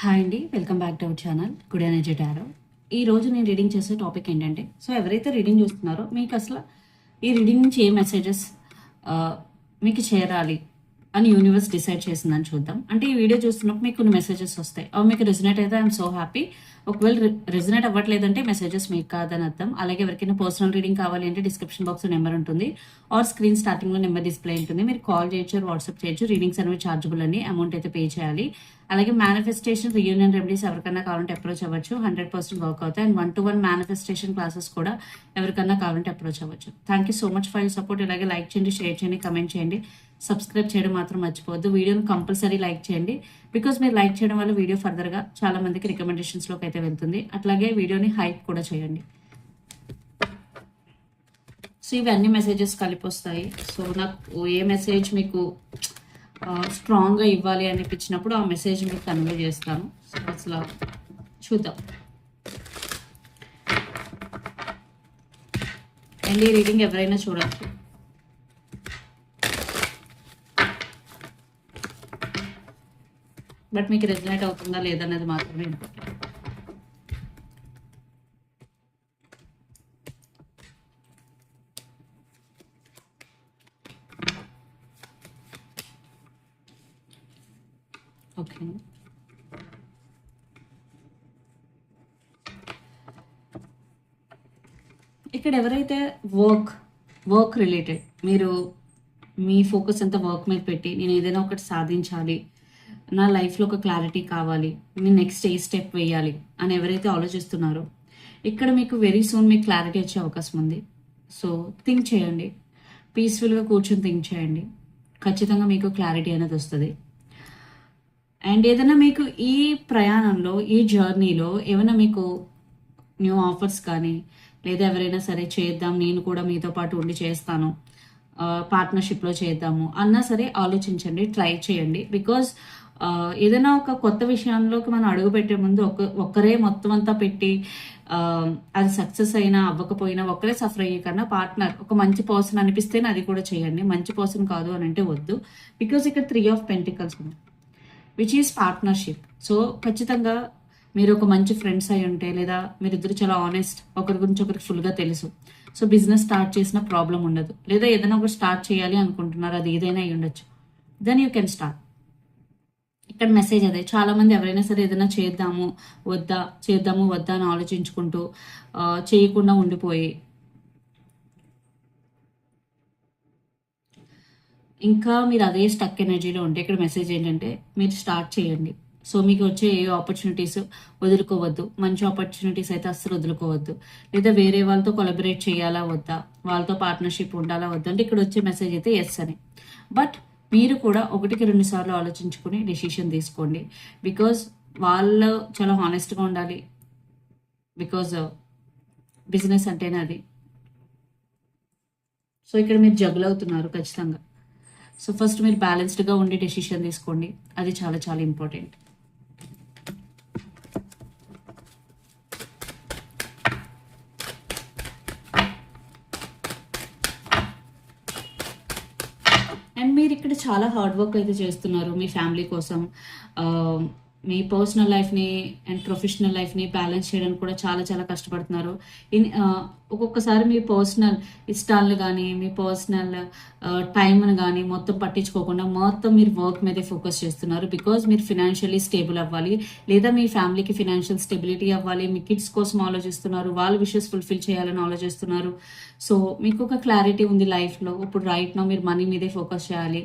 Hi అండి welcome back to our channel good energy tarot. ఈ రోజు నేను రీడింగ్ చేసే టాపిక్ ఏంటంటే సో ఎవరైతే రీడింగ్ చూస్తున్నారో మీకు అసలు ఈ రీడింగ్ నుంచి ఏ మెసేజెస్ మీకు చేరాలి అని యూనివర్స్ డిసైడ్ చేసిందని చూద్దాం. అంటే ఈ వీడియో చూస్తున్నప్పుడు మీకు కొన్ని మెసేజెస్ వస్తాయి. అవి మీకు రిజనేట్ అయితే ఐఎమ్ సో హ్యాపీ ఒకవేళ రెజినేట్ అవ్వట్లేదంటే మెసేజెస్ మీకు కాదని అర్థం. అలాగే ఎవరికైనా పర్సనల్ రీడింగ్ కావాలి అంటే డిస్క్రిప్షన్ బాక్స్ నెంబర్ ఉంటుంది. ఆర్ స్క్రీన్ స్టార్టింగ్లో నెంబర్ డిస్ప్లే ఉంటుంది. మీరు కాల్ చేయొచ్చు వాట్సాప్ చేయొచ్చు. రీడింగ్స్ అనేవి ఛార్జబుల్ అని అమౌంట్ అయితే పే చేయాలి. అలాగే మేనిఫెస్టేషన్ రియూనియన్ రెమెడీస్ ఎవరికైనా కావాలంటే అప్రోచ్ అవ్వచ్చు. హండ్రెడ్ పర్సెంట్ వర్క్ అవుతాయి. And one to one manifestation classes కూడా ఎవరికన్నా కావాలంటే అప్రోచ్ అవ్వచ్చు. Thank you so much for you support ఇలాగే లైక్ చేయండి షేర్ చేయండి కమెంట్ చేయండి. సబ్స్క్రైబ్ చేయడం మాత్రం మర్చిపోవద్దు. వీడియోని కంపల్సరీ లైక్ చేయండి. బికాస్ మీరు లైక్ చేయడం వల్ల వీడియో ఫర్దర్గా చాలా మందికి రికమెండేషన్స్లోకి అయితే వెళ్తుంది. అట్లాగే వీడియోని హైప్ కూడా చేయండి. సో ఇవి అన్ని మెసేజెస్ కలిపి వస్తాయి సో నాకు ఏ మెసేజ్ మీకు స్ట్రాంగ్గా ఇవ్వాలి అనిపించినప్పుడు ఆ మెసేజ్ మీకు కన్వే చేస్తాను. సో అసలు చూద్దాం. అండ్ ఈ రీడింగ్ ఎవరైనా చూడచ్చు. బట్ మీకు రెజినేట్ అవుతుందా లేదన్నది మాత్రమే ఇంపార్టెంట్. ఓకే. ఇక్కడ ఎవరైతే వర్క్ వర్క్ రిలేటెడ్ మీరు మీ ఫోకస్ అంతా వర్క్ మీద పెట్టి నేను ఏదైనా ఒకటి సాధించాలి నా లైఫ్లో ఒక క్లారిటీ కావాలి. నేను నెక్స్ట్ ఏ స్టెప్ వేయాలి అని ఎవరైతే ఆలోచిస్తున్నారో ఇక్కడ మీకు వెరీ సూన్ మీకు క్లారిటీ వచ్చే అవకాశం ఉంది. సో థింక్ చేయండి. పీస్ఫుల్గా కూర్చొని థింక్ చేయండి. ఖచ్చితంగా మీకు క్లారిటీ అనేది వస్తుంది. అండ్ ఏదైనా మీకు ఈ ప్రయాణంలో ఈ జర్నీలో ఏమైనా మీకు న్యూ ఆఫర్స్ కానీ లేదా ఎవరైనా సరే చేద్దాం నేను కూడా మీతో పాటు ఉండి చేస్తాను పార్ట్నర్షిప్లో చేద్దాము అన్నా సరే ఆలోచించండి ట్రై చేయండి. బికాజ్ ఏదైనా ఒక కొత్త విషయంలోకి మనం అడుగు పెట్టే ముందు ఒక ఒక్కరే మొత్తం అంతా పెట్టి అది సక్సెస్ అయినా అవ్వకపోయినా ఒక్కరే సఫర్ అయ్యే కన్నా పార్ట్నర్ ఒక మంచి పర్సన్ అనిపిస్తేనే అది కూడా చేయండి. మంచి పర్సన్ కాదు అని అంటే వద్దు. బికాజ్ ఇక్కడ త్రీ ఆఫ్ పెంటికల్స్ ఉన్నాయి. Which is partnership. సో ఖచ్చితంగా మీరు ఒక మంచి ఫ్రెండ్స్ అయి ఉంటే లేదా మీరిద్దరు చాలా ఆనెస్ట్ ఒకరి గురించి ఒకరికి ఫుల్గా తెలుసు. సో బిజినెస్ స్టార్ట్ చేసిన ప్రాబ్లం ఉండదు. లేదా ఏదైనా ఒకటి స్టార్ట్ చేయాలి అనుకుంటున్నారు అది ఏదైనా అయి ఉండొచ్చు దెన్ యూ కెన్ స్టార్ట్ ఇక్కడ మెసేజ్ అదే. చాలా మంది ఎవరైనా సరే ఏదైనా చేద్దాము వద్దా చేద్దాము వద్దా అని ఆలోచించుకుంటూ చేయకుండా ఉండిపోయి. ఇంకా మీరు అదే స్టక్ ఎనర్జీలో ఉంటే ఇక్కడ మెసేజ్ ఏంటంటే మీరు స్టార్ట్ చేయండి. సో మీకు వచ్చే ఏ ఆపర్చునిటీస్ వదులుకోవద్దు. మంచి ఆపర్చునిటీస్ అయితే అస్సలు వదులుకోవద్దు. లేదా వేరే వాళ్ళతో కొలబరేట్ చేయాలా వద్దా? వాళ్ళతో పార్ట్నర్షిప్ ఉండాలా వద్దా? అంటే ఇక్కడ వచ్చే మెసేజ్ అయితే ఎస్ అని. బట్ మీరు కూడా ఒకటికి రెండు సార్లు ఆలోచించుకుని డెసిషన్ తీసుకోండి. బికాజ్ వాళ్ళు చాలా హానెస్ట్గా ఉండాలి. బికాజ్ బిజినెస్ uh, అంటేనే అది. సో ఇక్కడ మీరు జగులు అవుతున్నారు ఖచ్చితంగా. సో ఫస్ట్ మీరు బ్యాలెన్స్డ్గా ఉండి డెసిషన్ తీసుకోండి. అది చాలా చాలా ఇంపార్టెంట్ అండ్ మీరు ఇక్కడ చాలా హార్డ్ వర్క్ అయితే చేస్తున్నారు మీ ఫ్యామిలీ కోసం. మీ పర్సనల్ లైఫ్ని అండ్ ప్రొఫెషనల్ లైఫ్ని బ్యాలెన్స్ చేయడానికి కూడా చాలా చాలా కష్టపడుతున్నారు. ఇన్ ఒక్కొక్కసారి మీ పర్సనల్ ఇష్టాలను కానీ మీ పర్సనల్ టైంను కానీ మొత్తం పట్టించుకోకుండా మొత్తం మీరు వర్క్ మీదే ఫోకస్ చేస్తున్నారు. బికాజ్ మీరు ఫినాన్షియలీ స్టేబుల్ అవ్వాలి లేదా మీ ఫ్యామిలీకి ఫినాన్షియల్ స్టెబిలిటీ అవ్వాలి మీ కిడ్స్ కోసం ఆలోచిస్తున్నారు వాళ్ళ విషెస్ ఫుల్ఫిల్ చేయాలని ఆలోచిస్తున్నారు. సో మీకు ఒక క్లారిటీ ఉంది లైఫ్లో ఇప్పుడు రైట్ నో మీరు మనీ మీదే ఫోకస్ చేయాలి.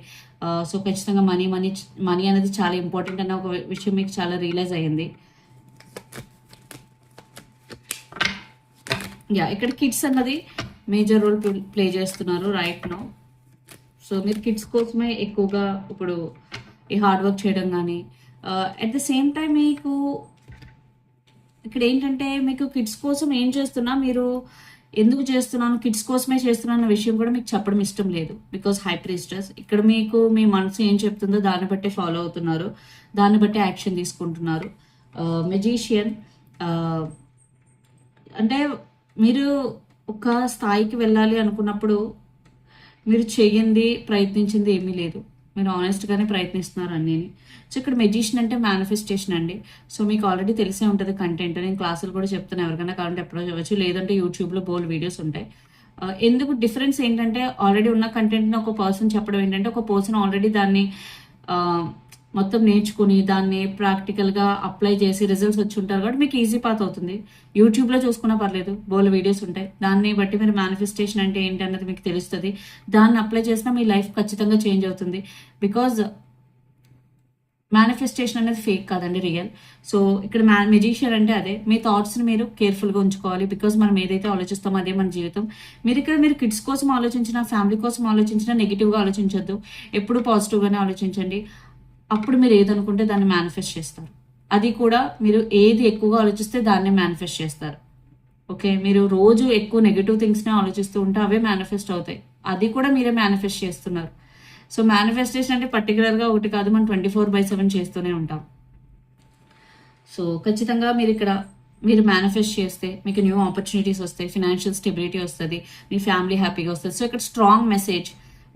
సో ఖచ్చితంగా మనీ మనీ మనీ అనేది చాలా ఇంపార్టెంట్ అన్న ఒక విషయం మీకు చాలా రియలైజ్ అయ్యింది. యా ఇక్కడ కిడ్స్ అన్నది మేజర్ రోల్ ప్లే చేస్తున్నారు రైట్ నో సో మీరు కిడ్స్ కోసమే ఎక్కువగా ఇప్పుడు ఈ హార్డ్ వర్క్ చేయడం కానీ అట్ ద సేమ్ టైం మీకు ఇక్కడ ఏంటంటే మీకు కిడ్స్ కోసం ఏం చేస్తున్నా మీరు ఎందుకు చేస్తున్నాను కిడ్స్ కోసమే చేస్తున్నాను అన్న విషయం కూడా మీకు చెప్పడం ఇష్టం లేదు. బికాస్ హై ప్రిస్టర్స్ ఇక్కడ మీకు మీ మనసు ఏం చెప్తుందో దాన్ని బట్టే ఫాలో అవుతున్నారు. దాన్ని బట్టే యాక్షన్ తీసుకుంటున్నారు. Uh, మెజీషియన్ uh, అంటే మీరు ఒక స్థాయికి వెళ్ళాలి అనుకున్నప్పుడు మీరు చేయింది ప్రయత్నించింది ఏమీ లేదు. మీరు ఆనెస్ట్గానే ప్రయత్నిస్తున్నారు అన్నీ సో ఇక్కడ మెజిషియన్ అంటే మేనిఫెస్టేషన్ అండి. సో మీకు ఆల్రెడీ తెలిసే ఉంటుంది కంటెంట్ నేను క్లాసులు కూడా చెప్తాను ఎవరికైనా కావాలంటే ఎప్పుడో అవ్వచ్చు లేదంటే యూట్యూబ్లో బోల్ వీడియోస్ ఉంటాయి. ఎందుకు డిఫరెన్స్ ఏంటంటే ఆల్రెడీ ఉన్న కంటెంట్ని ఒక పర్సన్ చెప్పడం ఏంటంటే ఒక పర్సన్ ఆల్రెడీ దాన్ని మొత్తం నేర్చుకుని దాన్ని ప్రాక్టికల్గా అప్లై చేసి రిజల్ట్స్ వచ్చి ఉంటారు కాబట్టి మీకు ఈజీ పాత్ అవుతుంది. యూట్యూబ్లో చూసుకున్నా పర్లేదు బోల్ వీడియోస్ ఉంటాయి. దాన్ని బట్టి మీరు మేనిఫెస్టేషన్ అంటే ఏంటి అన్నది మీకు తెలుస్తుంది. దాన్ని అప్లై చేసినా మీ లైఫ్ ఖచ్చితంగా చేంజ్ అవుతుంది. బికాజ్ మేనిఫెస్టేషన్ అనేది ఫేక్ కాదండి రియల్ సో ఇక్కడ మ్యా మెజిషియన్ అంటే అదే. మీ థాట్స్ని మీరు కేర్ఫుల్గా ఉంచుకోవాలి. బికాజ్ మనం ఏదైతే ఆలోచిస్తామో అదే మన జీవితం. మీరు ఇక్కడ మీరు కిడ్స్ కోసం ఆలోచించినా ఫ్యామిలీ కోసం ఆలోచించినా నెగిటివ్గా ఆలోచించొద్దు. ఎప్పుడు పాజిటివ్గానే ఆలోచించండి. అప్పుడు మీరు ఏదనుకుంటే దాన్ని మేనిఫెస్ట్ చేస్తారు. అది కూడా మీరు ఏది ఎక్కువగా ఆలోచిస్తే దాన్ని మేనిఫెస్ట్ చేస్తారు. ఓకే మీరు రోజు ఎక్కువ నెగిటివ్ థింగ్స్నే ఆలోచిస్తూ ఉంటే అవే మేనిఫెస్ట్ అవుతాయి. అది కూడా మీరే మేనిఫెస్ట్ చేస్తున్నారు. సో మేనిఫెస్టేషన్ అంటే పర్టికులర్గా ఒకటి కాదు మనం ట్వంటీ ఫోర్ బై సెవెన్ చేస్తూనే ఉంటాం. సో ఖచ్చితంగా మీరు ఇక్కడ మీరు మేనిఫెస్ట్ చేస్తే మీకు న్యూ ఆపర్చునిటీస్ వస్తాయి ఫినాన్షియల్ స్టెబిలిటీ వస్తుంది మీ ఫ్యామిలీ హ్యాపీగా వస్తుంది. సో ఇక్కడ స్ట్రాంగ్ మెసేజ్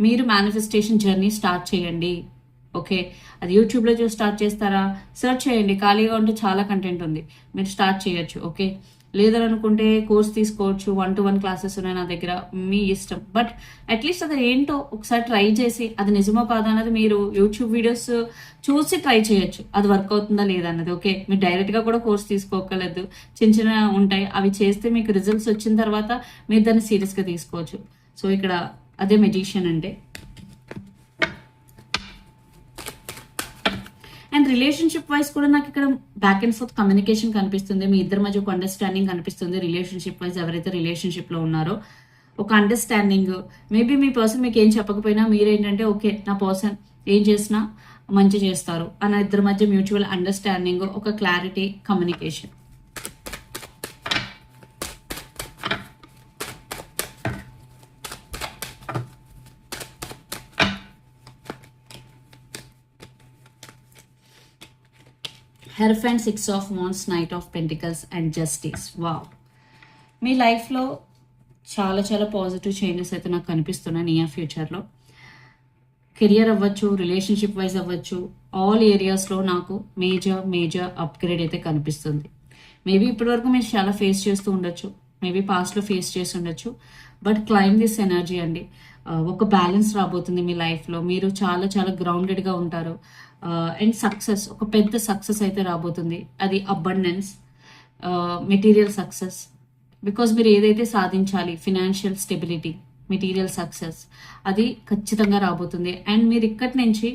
మీరు మేనిఫెస్టేషన్ జర్నీ స్టార్ట్ చేయండి. ఓకే. అది యూట్యూబ్లో చూసి స్టార్ట్ చేస్తారా? సెర్చ్ చేయండి. ఖాళీగా ఉంటే చాలా కంటెంట్ ఉంది. మీరు స్టార్ట్ చేయొచ్చు. ఓకే. లేదనుకుంటే అనుకుంటే కోర్స్ తీసుకోవచ్చు. వన్ టు వన్ క్లాసెస్ ఉన్నాయి నా దగ్గర. మీ ఇష్టం. బట్ అట్లీస్ట్ అది ఏంటో ఒకసారి ట్రై చేసి అది నిజమో కాదా అన్నది మీరు యూట్యూబ్ వీడియోస్ చూసి ట్రై చేయొచ్చు. అది వర్క్ అవుతుందా లేదా అన్నది. ఓకే. మీరు డైరెక్ట్గా కూడా కోర్స్ తీసుకోకలేదు చిన్న చిన్న ఉంటాయి. అవి చేస్తే మీకు రిజల్ట్స్ వచ్చిన తర్వాత మీరు దాన్ని సీరియస్గా తీసుకోవచ్చు. సో ఇక్కడ అదే మెజిషియన్ అంటే అండ్ రిలేషన్షిప్ వైజ్ కూడా నాకు ఇక్కడ బ్యాక్ అండ్ ఫోర్త్ కమ్యూనికేషన్ కనిపిస్తుంది. మీ ఇద్దరి మధ్య ఒక అండర్స్టాండింగ్ కనిపిస్తుంది రిలేషన్షిప్ వైజ్ ఎవరైతే రిలేషన్షిప్లో ఉన్నారో. ఒక అండర్స్టాండింగ్ మేబీ మీ పర్సన్ మీకు ఏం చెప్పకపోయినా మీరేంటంటే ఓకే నా పర్సన్ ఏం చేసినా మంచి చేస్తారు. అన్న ఇద్దరి మధ్య మ్యూచువల్ అండర్స్టాండింగ్ ఒక clarity communication హెర్ఫ్ and six of wands knight of pentacles and justice. Wow. మీ లైఫ్లో చాలా చాలా పాజిటివ్ చేంజెస్ అయితే నాకు కనిపిస్తున్నాయి నియర్ ఫ్యూచర్లో కెరియర్ అవ్వచ్చు రిలేషన్షిప్ వైజ్ అవ్వచ్చు ఆల్ ఏరియాస్లో నాకు మేజర్ మేజర్ అప్గ్రేడ్ అయితే కనిపిస్తుంది. మేబీ ఇప్పటివరకు మీరు చాలా ఫేస్ చేస్తూ ఉండొచ్చు మేబీ పాస్ట్లో ఫేస్ చేసి ఉండొచ్చు బట్ క్లైమ్ దిస్ ఎనర్జీ అండి. ఒక బ్యాలెన్స్ రాబోతుంది మీ లైఫ్లో. మీరు చాలా చాలా గ్రౌండెడ్గా ఉంటారు. Uh, అండ్ సక్సెస్ ఒక పెద్ద సక్సెస్ అయితే రాబోతుంది. అది అబండెన్స్ మెటీరియల్ సక్సెస్ బికాజ్ మీరు ఏదైతే సాధించాలి ఫినాన్షియల్ స్టెబిలిటీ మెటీరియల్ సక్సెస్ అది ఖచ్చితంగా రాబోతుంది. అండ్ మీరు ఇక్కడి నుంచి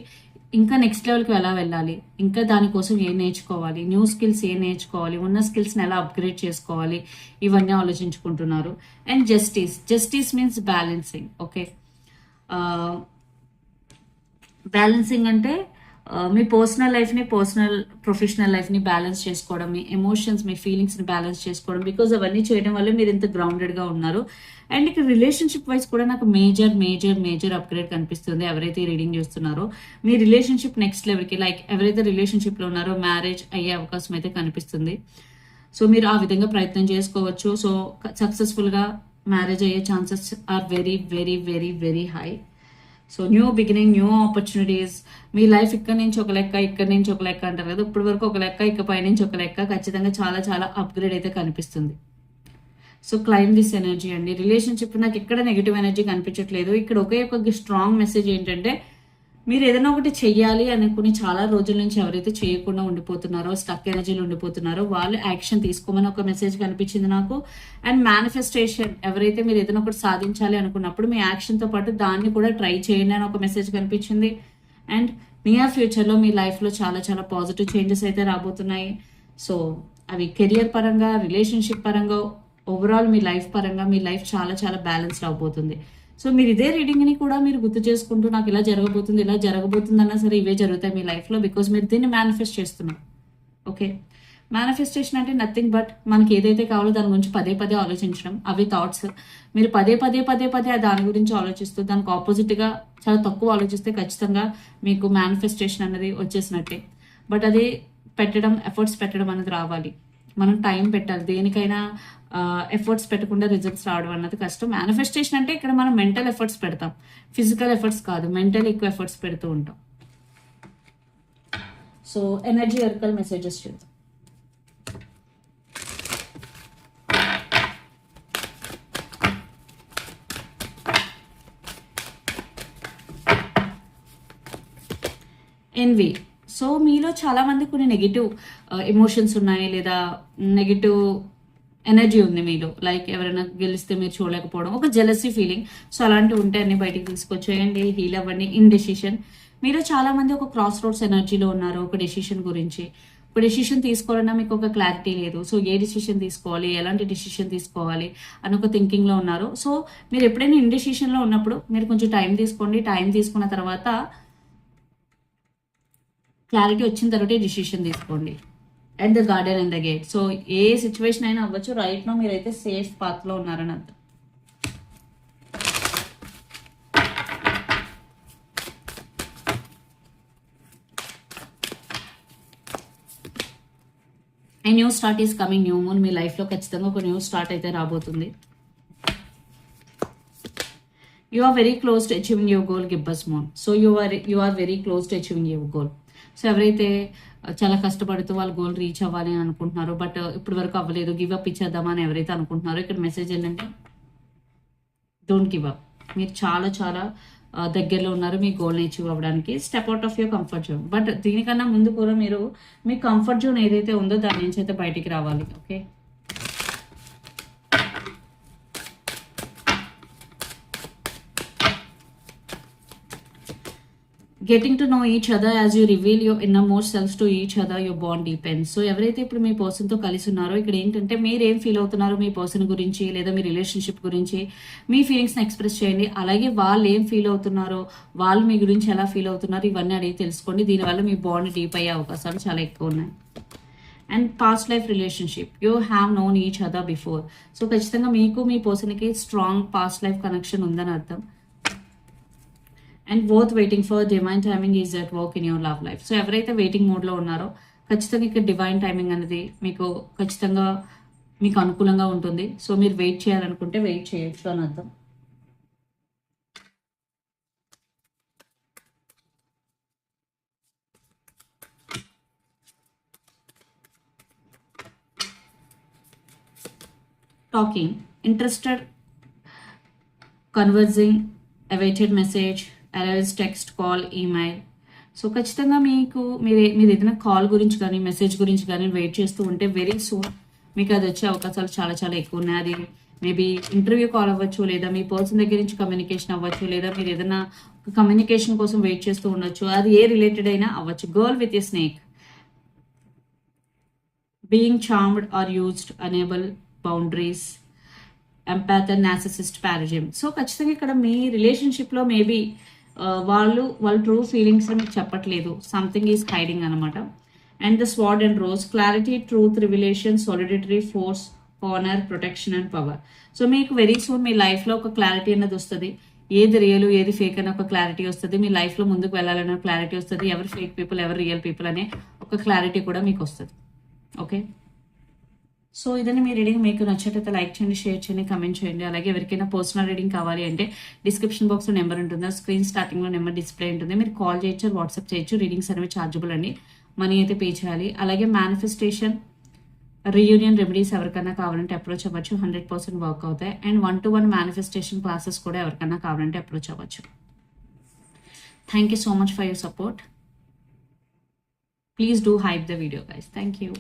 ఇంకా నెక్స్ట్ లెవెల్కి ఎలా వెళ్ళాలి? ఇంకా దానికోసం ఏం నేర్చుకోవాలి? న్యూ స్కిల్స్ ఏం నేర్చుకోవాలి? ఉన్న స్కిల్స్ని ఎలా అప్గ్రేడ్ చేసుకోవాలి? ఇవన్నీ ఆలోచించుకుంటున్నారు. And justice justice means balancing okay balancing అంటే మీ పర్సనల్ లైఫ్ని పర్సనల్ ప్రొఫెషనల్ లైఫ్ని బ్యాలెన్స్ చేసుకోవడం మీ ఎమోషన్స్ మీ ఫీలింగ్స్ని బ్యాలెన్స్ చేసుకోవడం బికాజ్ అవన్నీ చేయడం వల్ల మీరు ఇంత గ్రౌండెడ్గా ఉన్నారు. అండ్ ఇక రిలేషన్షిప్ వైజ్ కూడా నాకు మేజర్ మేజర్ మేజర్ అప్గ్రేడ్ కనిపిస్తుంది. ఎవరైతే రీడింగ్ చేస్తున్నారో మీ రిలేషన్షిప్ నెక్స్ట్ లెవెల్కి లైక్ ఎవరైతే రిలేషన్షిప్లో ఉన్నారో మ్యారేజ్ అయ్యే అవకాశం అయితే కనిపిస్తుంది. సో మీరు ఆ విధంగా ప్రయత్నం చేసుకోవచ్చు. సో సక్సెస్ఫుల్గా మ్యారేజ్ అయ్యే chances are very very very very high so new beginning new opportunities me life ఇక్కడ నుంచి ఒక లెక్క ఇక్కడ నుంచి ఒక లెక్క అంటారు కదా. ఇప్పటి వరకు ఒక లెక్క ఇక పై నుంచి ఒక లెక్క ఖచ్చితంగా చాలా చాలా అప్గ్రేడ్ అయితే కనిపిస్తుంది. సో క్లైమ్ దిస్ ఎనర్జీ అండి. రిలేషన్షిప్ నాకు ఇక్కడ నెగిటివ్ ఎనర్జీ కనిపించట్లేదు. ఇక్కడ ఒకే ఒక స్ట్రాంగ్ మెసేజ్ ఏంటంటే మీరు ఏదైనా ఒకటి చెయ్యాలి అనుకుని చాలా రోజుల నుంచి ఎవరైతే చేయకుండా ఉండిపోతున్నారో స్టక్ ఎనర్జీలో ఉండిపోతున్నారో వాళ్ళు యాక్షన్ తీసుకోమని ఒక మెసేజ్ కనిపించింది నాకు. అండ్ మేనిఫెస్టేషన్ ఎవరైతే మీరు ఏదైనా ఒకటి సాధించాలి అనుకున్నప్పుడు మీ యాక్షన్తో పాటు దాన్ని కూడా ట్రై చేయండి అని ఒక మెసేజ్ కనిపించింది. అండ్ నియర్ ఫ్యూచర్లో మీ లైఫ్లో చాలా చాలా పాజిటివ్ చేంజెస్ అయితే రాబోతున్నాయి. సో అవి కెరియర్ పరంగా రిలేషన్షిప్ పరంగా ఓవరాల్ మీ లైఫ్ పరంగా మీ లైఫ్ చాలా చాలా బ్యాలెన్స్డ్ అవబోతుంది సో మీరు ఇదే రీడింగ్ని కూడా మీరు గుర్తు చేసుకుంటూ నాకు ఇలా జరగబోతుంది ఇలా జరగబోతుంది అన్నా సరే ఇవే జరుగుతాయి మీ లైఫ్లో బికాజ్ మీరు దీన్ని మేనిఫెస్ట్ చేస్తున్నారు. ఓకే మేనిఫెస్టేషన్ అంటే నథింగ్ బట్ మనకి ఏదైతే కావాలో దాని గురించి పదే పదే ఆలోచించడం అవి థాట్స్ మీరు పదే పదే పదే పదే దాని గురించి ఆలోచిస్తూ దానికి ఆపోజిట్గా చాలా తక్కువ ఆలోచిస్తే ఖచ్చితంగా మీకు మేనిఫెస్టేషన్ అనేది వచ్చేసినట్టే. బట్ అది పెట్టడం ఎఫర్ట్స్ పెట్టడం అనేది రావాలి. మనం టైం పెట్టాలి. దేనికైనా ఎఫర్ట్స్ పెట్టకుండా రిజల్ట్స్ రావడం అన్నది కష్టం. మేనిఫెస్టేషన్ అంటే ఇక్కడ మనం మెంటల్ ఎఫర్ట్స్ పెడతాం. ఫిజికల్ ఎఫర్ట్స్ కాదు మెంటల్ ఎక్కువ ఎఫర్ట్స్ పెడుతూ ఉంటాం. సో ఎనర్జీ ఎరికల్ మెసేజెస్ చూద్దాం. ఎన్వి సో మీలో చాలామంది కొన్ని నెగిటివ్ ఎమోషన్స్ uh, ఉన్నాయి లేదా నెగిటివ్ ఎనర్జీ ఉంది మీలో. లైక్ ఎవరైనా గెలిస్తే మీరు చూడలేకపోవడం ఒక జెలసీ ఫీలింగ్ సో అలాంటివి ఉంటే అన్ని బయటికి తీసుకొచ్చేయండి హీల్ అవ్వండి ఇన్ డెసిషన్ మీరు చాలా మంది ఒక క్రాస్ రోడ్స్ ఎనర్జీలో ఉన్నారు ఒక డెసిషన్ గురించి. ఒక డెసిషన్ తీసుకోవాలన్నా మీకు ఒక క్లారిటీ లేదు. సో ఏ డెసిషన్ తీసుకోవాలి ఎలాంటి డెసిషన్ తీసుకోవాలి అని ఒక థింకింగ్లో ఉన్నారు. సో మీరు ఎప్పుడైనా ఇన్ డెసిషన్లో ఉన్నప్పుడు మీరు కొంచెం టైం తీసుకోండి. టైం తీసుకున్న తర్వాత క్లారిటీ వచ్చిన తర్వాత డిసిషన్ తీసుకోండి. And the garden and the gate so A situation అయినా అవ్వచ్చు. రైట్ నో మీరైతే సేఫ్ పాత్లో ఉన్నారని అర్థం. A new start is coming new moon మీ లైఫ్లో ఖచ్చితంగా ఒక న్యూ స్టార్ట్ అయితే రాబోతుంది. You are very close to achieving your goal gibbous moon so you are you are very close to achieving your goal so ఎవరైతే చాలా కష్టపడుతూ వాళ్ళ goal reach అవ్వాలి అని అనుకుంటున్నారో బట్ ఇప్పటి వరకు అవ్వలేదు గివ్ అప్ ఇచ్చేద్దామా అని ఎవరైతే అనుకుంటున్నారో ఇక్కడ మెసేజ్ ఏంటంటే డోంట్ గివ్ అప్ మీరు చాలా చాలా దగ్గరలో ఉన్నారు మీ గోల్ని అచీవ్ అవ్వడానికి. Step out of your comfort zone but దీనికన్నా ముందు కూడా మీరు మీ కంఫర్ట్ జోన్ ఏదైతే ఉందో దాని నుంచి అయితే బయటికి రావాలి okay getting to know each other as you reveal your inner more self to each other your bond depends so ఎవరైతే ఇప్పుడు మీ పర్సన్తో కలిసి ఉన్నారో ఇక్కడ ఏంటంటే మీరు ఏం ఫీల్ అవుతున్నారో మీ పర్సన్ గురించి లేదా మీ రిలేషన్షిప్ గురించి మీ ఫీలింగ్స్ని ఎక్స్ప్రెస్ చేయండి. అలాగే వాళ్ళు ఏం ఫీల్ అవుతున్నారో వాళ్ళు మీ గురించి ఎలా ఫీల్ అవుతున్నారో ఇవన్నీ అడిగి తెలుసుకోండి. దీనివల్ల మీ బాండ్ డీప్ అయ్యే అవకాశాలు చాలా ఎక్కువ ఉన్నాయి. And past life relationship you have known each other before so ఖచ్చితంగా మీకు మీ పర్సన్కి స్ట్రాంగ్ పాస్ట్ లైఫ్ కనెక్షన్ ఉందని అర్థం. And both waiting for divine timing is at work in your love life so ఎవరైతే వెయిటింగ్ మోడ్లో ఉన్నారో ఖచ్చితంగా ఇక్కడ డివైన్ టైమింగ్ అనేది మీకు ఖచ్చితంగా మీకు అనుకూలంగా ఉంటుంది. సో మీరు వెయిట్ చేయాలనుకుంటే వెయిట్ చేయొచ్చు అని అర్థం. Talking interested converging awaited message arrives text call email. So ఖచ్చితంగా మీకు మీరు మీరు ఏదైనా కాల్ గురించి కానీ మెసేజ్ గురించి కానీ వెయిట్ చేస్తూ ఉంటే వెరీ సూన్ మీకు అది వచ్చే అవకాశాలు చాలా చాలా ఎక్కువ ఉన్నాయి. అది మేబీ ఇంటర్వ్యూ కాల్ అవ్వచ్చు లేదా మీ పర్సన్ దగ్గర నుంచి కమ్యూనికేషన్ అవ్వచ్చు లేదా మీరు ఏదైనా కమ్యూనికేషన్ కోసం వెయిట్ చేస్తూ ఉండొచ్చు. అది ఏ రిలేటెడ్ అయినా అవ్వచ్చు. Girl with a snake being charmed or used unable boundaries empath narcissist పారజిమ్ so ఖచ్చితంగా ఇక్కడ మీ రిలేషన్షిప్లో మేబీ వాళ్ళు వాళ్ళ ట్రూ ఫీలింగ్స్ మీకు చెప్పట్లేదు. సంథింగ్ ఈజ్ హైడింగ్ అనమాట and the sword and rose clarity truth revelation solidarity force honour protection and power so మీకు very soon మీ లైఫ్లో ఒక క్లారిటీ అన్నది వస్తుంది. ఏది రియల్ ఏది ఫేక్ అనే ఒక క్లారిటీ వస్తుంది. మీ లైఫ్లో ముందుకు వెళ్ళాలనే క్లారిటీ వస్తుంది. ఎవరు ఫేక్ పీపుల్ ఎవరు రియల్ పీపుల్ అనే ఒక క్లారిటీ కూడా మీకు వస్తుంది. ఓకే సో ఇదని మీ రీడింగ్ మీకు నచ్చేటైతే లైక్ చేయండి షేర్ చేయండి కమెంట్ చేయండి. అలాగే ఎవరికైనా పర్సనల్ రీడింగ్ కావాలి అంటే డిస్క్రిప్షన్ బాక్స్లో నెంబర్ ఉంటుంది స్క్రీన్ స్టార్టింగ్లో నెంబర్ డిస్ప్లే ఉంటుంది. మీరు కాల్ చేయొచ్చు వాట్సాప్ చేయొచ్చు రీడింగ్స్ అనేవి ఛార్జబుల్ అండి. మనీ అయితే పే చేయాలి. అలాగే మేనిఫెస్టేషన్ రీయూనియన్ రెమెడీస్ ఎవరికైనా కావాలంటే అప్రోచ్ అవ్వచ్చు. హండ్రెడ్ పర్సెంట్ వర్క్ అవుతాయి. And one to one manifestation classes కూడా ఎవరికైనా కావాలంటే అప్రోచ్ అవ్వచ్చు. Thank you so much for your support please do hype the video guys thank you